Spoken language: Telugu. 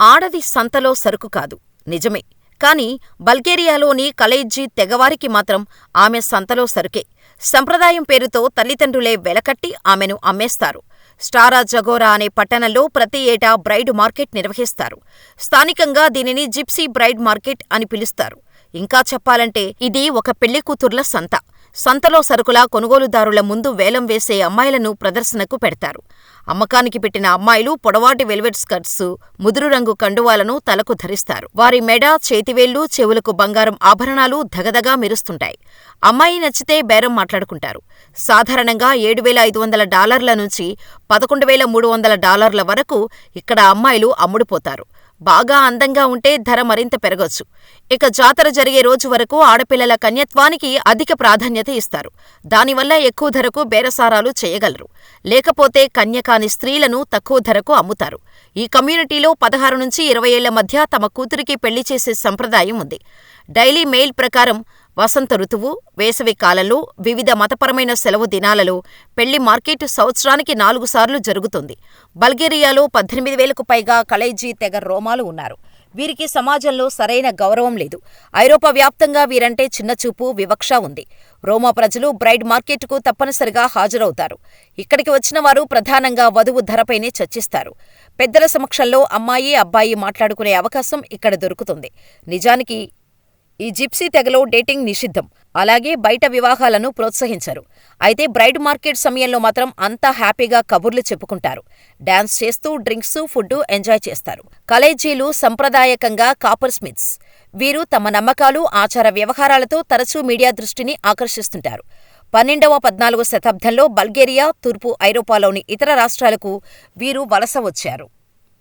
ఆడది సంతలో సరుకు కాదు, నిజమే. కాని బల్గేరియాలోని కలైజ్జీ తెగవారికి మాత్రం ఆమె సంతలో సరుకే. సంప్రదాయం పేరుతో తల్లిదండ్రులే వెలకట్టి ఆమెను అమ్మేస్తారు. స్టారా జగోరా అనే పట్టణంలో ప్రతి ఏటా బ్రైడ్ మార్కెట్ నిర్వహిస్తారు. స్థానికంగా దీనిని జిప్సీ బ్రైడ్ మార్కెట్ అని పిలుస్తారు. ఇంకా చెప్పాలంటే ఇది ఒక పెళ్ళికూతుర్ల సంత. సంతలో సరుకుల కొనుగోలుదారుల ముందు వేలం వేసే అమ్మాయిలను ప్రదర్శనకు పెడతారు. అమ్మకానికి పెట్టిన అమ్మాయిలు పొడవాటి వెల్వెట్ స్కర్ట్స్, ముదురు రంగు కండువాలను తలకు ధరిస్తారు. వారి మెడ, చేతివేళ్ళు, చెవులకు బంగారం ఆభరణాలు ధగధగా మెరుస్తుంటాయి. అమ్మాయి నచ్చితే బేరం మాట్లాడుకుంటారు. సాధారణంగా ఏడు వేల ఐదు వందల డాలర్ల నుంచి పదకొండు వేల మూడు వందల డాలర్ల వరకు ఇక్కడ అమ్మాయిలు అమ్ముడుపోతారు. బాగా అందంగా ఉంటే ధర మరింత పెరగొచ్చు. ఇక జాతర జరిగే రోజు వరకు ఆడపిల్లల కన్యత్వానికి అధిక ప్రాధాన్యత ఇస్తారు. దానివల్ల ఎక్కువ ధరకు బేరసారాలు చేయగలరు. లేకపోతే కన్య కాని స్త్రీలను తక్కువ ధరకు అమ్ముతారు. ఈ కమ్యూనిటీలో పదహారు నుంచి ఇరవై ఏళ్ళ మధ్య తమ కూతురికి పెళ్ళి చేసే సంప్రదాయం ఉంది. డైలీ మెయిల్ ప్రకారం వసంత ఋతువు, వేసవి కాలంలో, వివిధ మతపరమైన సెలవు దినాలలో పెళ్ళి మార్కెట్ సంవత్సరానికి నాలుగు సార్లు జరుగుతుంది. బల్గేరియాలో పద్దెనిమిది వేలకు పైగా కలైజీ తెగ రోమాలు ఉన్నారు. వీరికి సమాజంలో సరైన గౌరవం లేదు. ఐరోపా వ్యాప్తంగా వీరంటే చిన్నచూపు, వివక్ష ఉంది. రోమా ప్రజలు బ్రైడ్ మార్కెట్కు తప్పనిసరిగా హాజరవుతారు. ఇక్కడికి వచ్చిన వారు ప్రధానంగా వధువు ధరపైనే చర్చిస్తారు. పెద్దల సమక్షంలో అమ్మాయి, అబ్బాయి మాట్లాడుకునే అవకాశం ఇక్కడ దొరుకుతుంది. నిజానికి ఈ జిప్సీ తెగలో డేటింగ్ నిషిద్ధం. అలాగే బయట వివాహాలను ప్రోత్సహించరు. అయితే బ్రైడ్ మార్కెట్ సమయంలో మాత్రం అంతా హ్యాపీగా కబుర్లు చెప్పుకుంటారు. డాన్స్ చేస్తూ డ్రింక్స్, ఫుడ్డు ఎంజాయ్ చేస్తారు. కలేజీలు సంప్రదాయకంగా కాపర్ స్మిత్స్. వీరు తమ నమ్మకాలు, ఆచార వ్యవహారాలతో తరచూ మీడియా దృష్టిని ఆకర్షిస్తుంటారు. పన్నెండవ, పద్నాలుగవ శతాబ్దంలో బల్గేరియా, తూర్పు ఐరోపాలోని ఇతర రాష్ట్రాలకు వీరు వలస వచ్చారు.